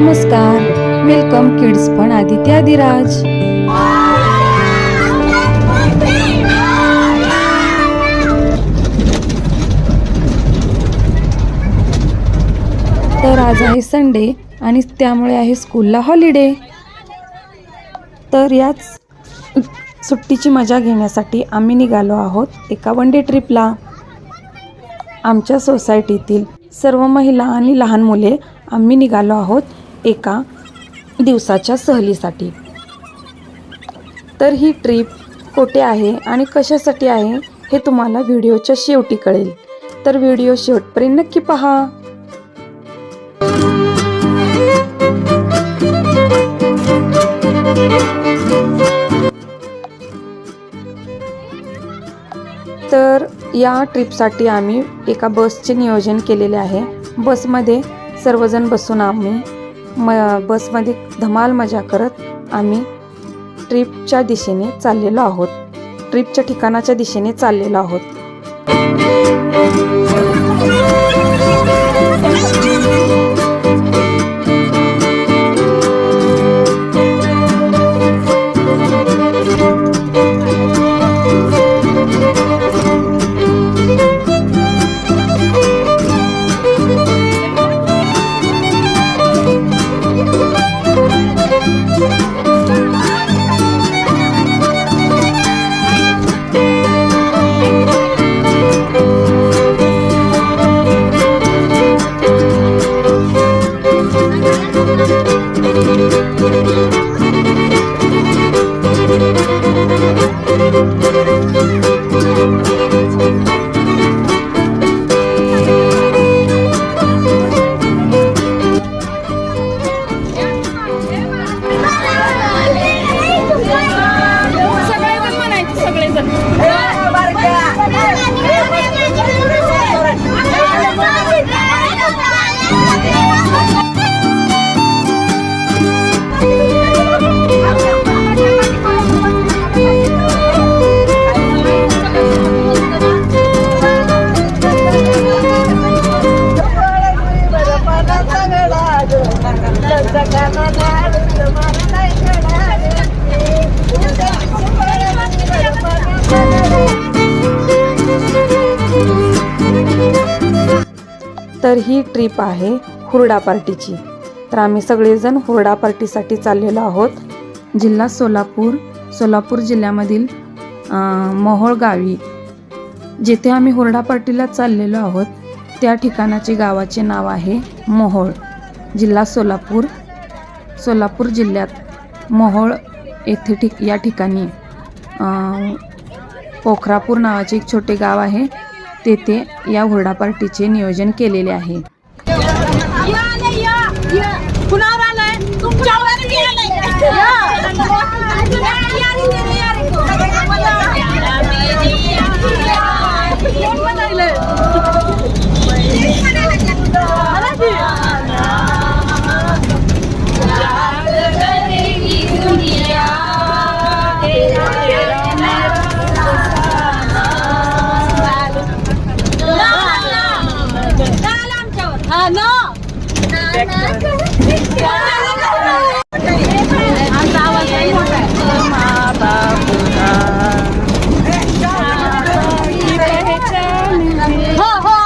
नमस्कार. Welcome kids पण आदित्य आदिराज. तर आज आहे संडे आणि त्यामुळे आहे स्कूलला हॉलिडे तर याच सुट्टीची मजा घेण्यासाठी आम्ही निघालो आहोत एका वन डे ट्रिपला आमच्या सोसायटीतील सर्व महिला आणि लहान मुले आम्ही निघालो आहोत. एका दिवसाच्या सहलीसाठी. तर ही ट्रिप कोठे आहे आणि कशासाठी आहे हे तुम्हाला व्हिडिओच्या शेवटी कळेल. तर व्हिडिओ शेवटपर्यंत नक्की पहा. तर या ट्रिपसाठी आम्ही एका बसचे नियोजन केलेले आहे. बसमध्ये सर्वजण बसून आम्ही म बसमध्ये धमाल मजा करत आम्ही ट्रिपच्या दिशेने चाललेलो आहोत. ट्रिपच्या ठिकाणाच्या दिशेने चाललेलो आहोत. तर ही ट्रिप आहे हुरडा पार्टीची. तर आम्ही सगळेजण हुरडा पार्टीसाठी चाललेलो आहोत. जिल्हा सोलापूर सोलापूर जिल्ह्यामधील मोहोळ गावी. जेथे आम्ही हुरडा पार्टीला चाललेलो आहोत त्या ठिकाणाचे गावाचे नाव आहे मोहोळ. जिल्हा सोलापूर सोलापूर जिल्ह्यात मोहोळ येथे ठिक या ठिकाणी पोखरापूर नावाचे एक छोटे गाव आहे. तेथे या हुरडा पार्टीचे नियोजन केलेले आहे कुणावर तुमच्यावर हा, ना. आमचा आवाज लई मोठा आहे. हो, हो.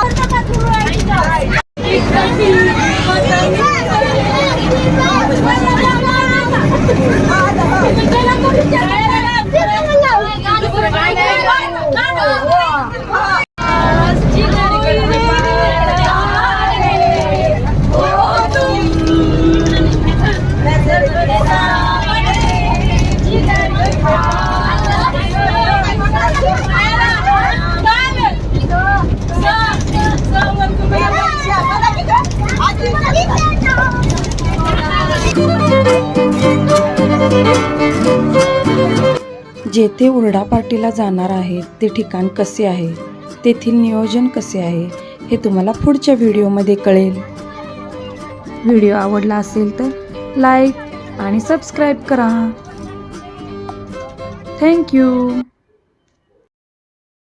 जेथे उरडा पार्टीला जाणार आहे ते ठिकाण कसे आहे? तेथील नियोजन कसे आहे? हे तुम्हाला पुढच्या व्हिडिओमध्ये कळेल. व्हिडिओ आवडला असेल तर लाईक आणि सबस्क्राईब करा. थँक्यू